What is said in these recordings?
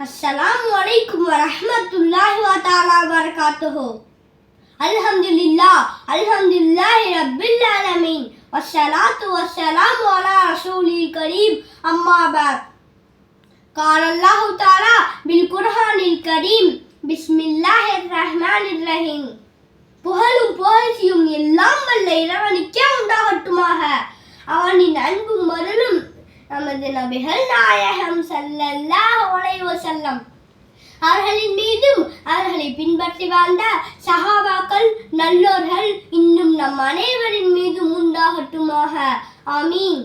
السلام عليكم ورحمة الله وتعالى وبركاته الحمد لله الحمد لله رب العالمين والصلاة والسلام على رسول الكريم أما بعد قال الله تعالى بالقرآن الكريم بسم الله الرحمن الرحيم புகழும் புகழ்ச்சியும் எல்லாம் வல்ல இறைவனுக்கே உண்டாகட்டுமாக. அவனின் அன்பும் மருளும் நமது நபிகள் நாயகம் ஸல்லல்லாஹு அலைஹி செல்லம் அவர்களின் மீதும் அவர்களை பின்பற்றி வாழ்ந்த சஹாபாக்கள் நல்லோர்கள் இன்னும் நம் அனைவரின் மீதும் உண்டாகட்டுமாக. ஆமீன்.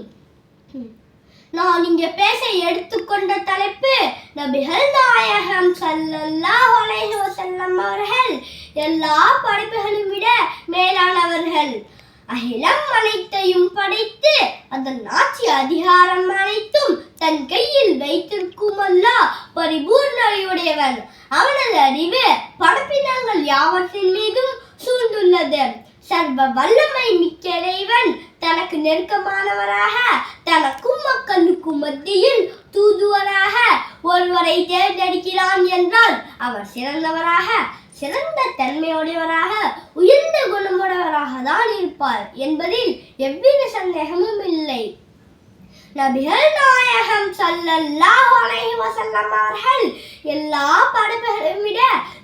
நான் இங்க பேச எடுத்துக்கொண்ட தலைப்பு நபிகள் நாயகம் ஸல்லல்லாஹு அலைஹி வஸல்லம் அவர்கள் எல்லா படைப்புகளும் விட மேலானவர்கள். அகிலம் அனைத்தையும் படைத்து அதன் ஆட்சி அதிகாரம் அனைத்தும் தன் கையில் வைத்திருக்கும் அல்லா பரிபூர்ண அறிவுடையவன். அவனது அறிவு படப்பினங்கள் யாவற்றின் மீதும் சூழ்ந்துள்ளது. சர்வ வல்லமை மிக்க இறைவன் தனக்கு நெருக்கமானவராக தனக்கும் மக்களுக்கும் மத்தியில் தூதுவராக ஒருவரை தேர்ந்தெடுக்கிறான் என்றால் அவர் சிறந்தவராக சிறந்த தன்மையுடையவராக உயர்ந்த குணமுடையவராக தான் இருப்பார் என்பதில் எவ்வித சந்தேகமும் இல்லை. நபிகள் நாயகம் ஸல்லல்லாஹு அலைஹி வஸல்லம் அவர்கள் எல்லா படைப்புகளையும் விட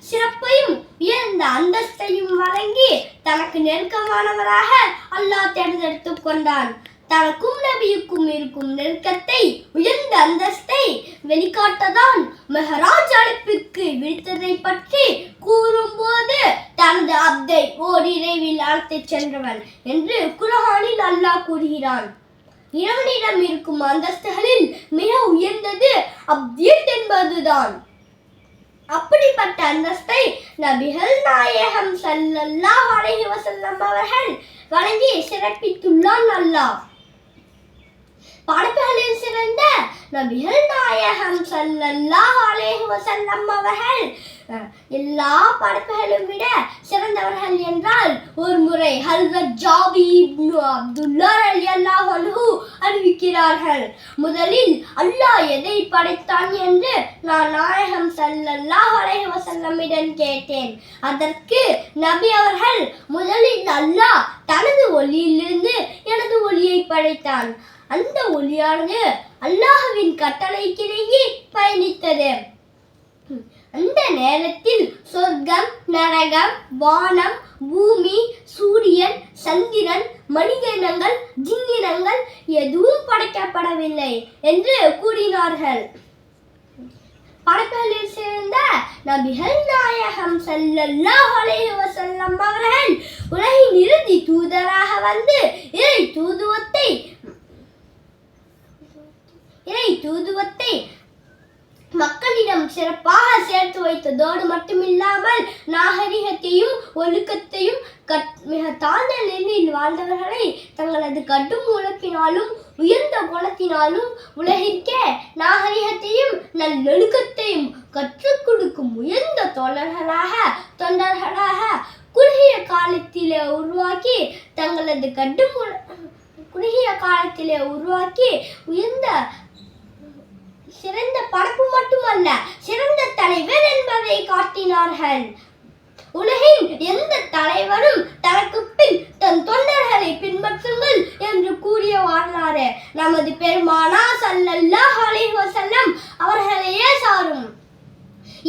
சிறப்பையும் உயர்ந்த அந்தஸ்தையும் வழங்கி தனக்கு நெருக்கமானவராக அல்லாஹ் தேர்ந்தெடுத்துக் கொண்டான். தனக்கும் நபியுக்கும் இருக்கும் நெருக்கத்தை உயர்ந்த அந்தஸ்தை வெளிக்காட்டதான் மெஹராஜ் அழைப்புக்கு விடுத்ததை பற்றி கூறும்போது தனது அப்தை ஓரிரைவில் அழைத்துச் சென்றவன் என்று குரஹானில் அல்லாஹ் கூறுகிறான். இறைவனிடம் இருக்கும் அந்தஸ்துகளில் மிக உயர்ந்தது அப்தீத் என்பதுதான். அப்படிப்பட்ட அந்தஸ்தை நபிகள் நாயகம் சல்லல்லாஹ் அலைஹி வஸல்லம் அவர்கள் வழங்கி சிறப்பித்துள்ளான் அல்லாஹ். படைப்புகளில் சிறந்த நபிகள் நாயகம் ஸல்லல்லாஹு அலைஹி வசல்லம் அவர்கள் எல்லா படைப்புகளும் விட சிறந்தவர்கள் என்றால் ஒரு முறை ஹல்ரத் ஜாபி இப்னு அப்துல்லா ரலியல்லாஹு அன்ஹு அறிவிக்கிறார்கள். முதலில் அல்லாஹ் எதை படைத்தான் என்று நான் நாயகம் சல்லல்லாஹ் அலைஹி வசல்லமிடம் கேட்டேன். அதற்கு நபி அவர்கள் முதலில் அல்லாஹ் தனது ஒளியிலிருந்து எனது ஒளியை படைத்தான். அந்த ஒளியானது அல்லாஹ்வின் கட்டளைக்கிடையே பயணித்தது. அந்த நேரத்தில் சொர்க்கம் நரகம் வானம் பூமி சூரியன் சந்திரன் மனிதனங்கள் ஜிங்கினங்கள் எதுவும் படைக்கப்படவில்லை என்று கூறினார்கள். படைப்புகளில் சேர்ந்த நபிகள் நாயகம் ஸல்லல்லாஹு அலைஹி வஸல்லம் அவர்கள் உலகின் இறுதி தூதராக வந்து இறை தூதுவத்தை இறை தூதுவத்தை மக்களிடம் சிறப்பாக சேர்த்து வைத்ததோடு மட்டுமில்லாமல் நாகரிகத்தையும் ஒழுக்கத்தையும் கட் மிக தாழ்ந்த நிலையில் வாழ்ந்தவர்களை தங்களது கடும் உழைப்பினாலும் உயர்ந்த குணத்தினாலும் உலகிற்கே நாகரிகத்தையும் நல்லொழுக்கத்தையும் கற்றுக் கொடுக்கும் உயர்ந்த தோழர்களாக தொண்டர்களாக குறுகிய காலத்திலே உருவாக்கி தங்களது கடும் குறுகிய காலத்திலே உருவாக்கி உயர்ந்த சிறந்த படப்பு மட்டுமல்ல சிறந்த தலைவர் என்பதை காட்டினார்கள். உலகின் எந்த தலைவரும் தனக்கு பின் தன் தொண்டர்களை பின்பற்றுங்கள் என்று கூறிய வரலாறு. நமது பெருமானா சல்லல்லாஹ் அலைஹி அவர்களையே சாரும்.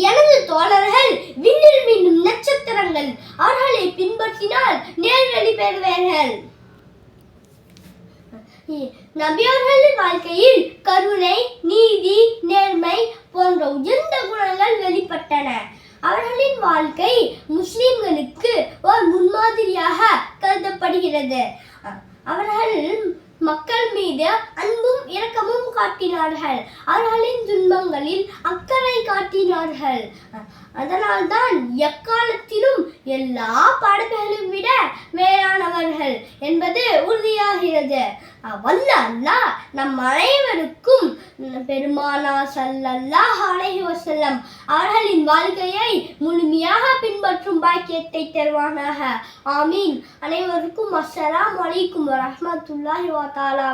எனது தோழர்கள் விண்ணில் மின்னும் நட்சத்திரங்கள் அவர்களை பின்பற்றினால் நேர்வழி பெறுவார்கள். நபியர்களின் வாழ்க்கையில் கருணை நீதி இருக்கிறது. அவர்கள் மக்கள் மீது அன்பும் இரக்கமும் காட்டினார்கள். அவர்களின் துன்பங்களில் அக்கறை காட்டினார்கள். அதனால்தான் எக்காலத்திலும் எல்லா பாடல்களையும் விட மேலானவர்கள் என்பது உறுதியாகிறது. வல்ல அல்லா நம் அனைவருக்கும் பெருமானா ஸல்லல்லாஹு அலஹி வசல்லம் அவர்களின் வாழ்க்கையை முழுமையாக பின்பற்றும் பாக்கியத்தை தருவானாக. ஆமீன். அனைவருக்கும் அஸ்ஸலாம் வலைக்கும் வரஹ்மத்துல்லாஹி வ தஆலா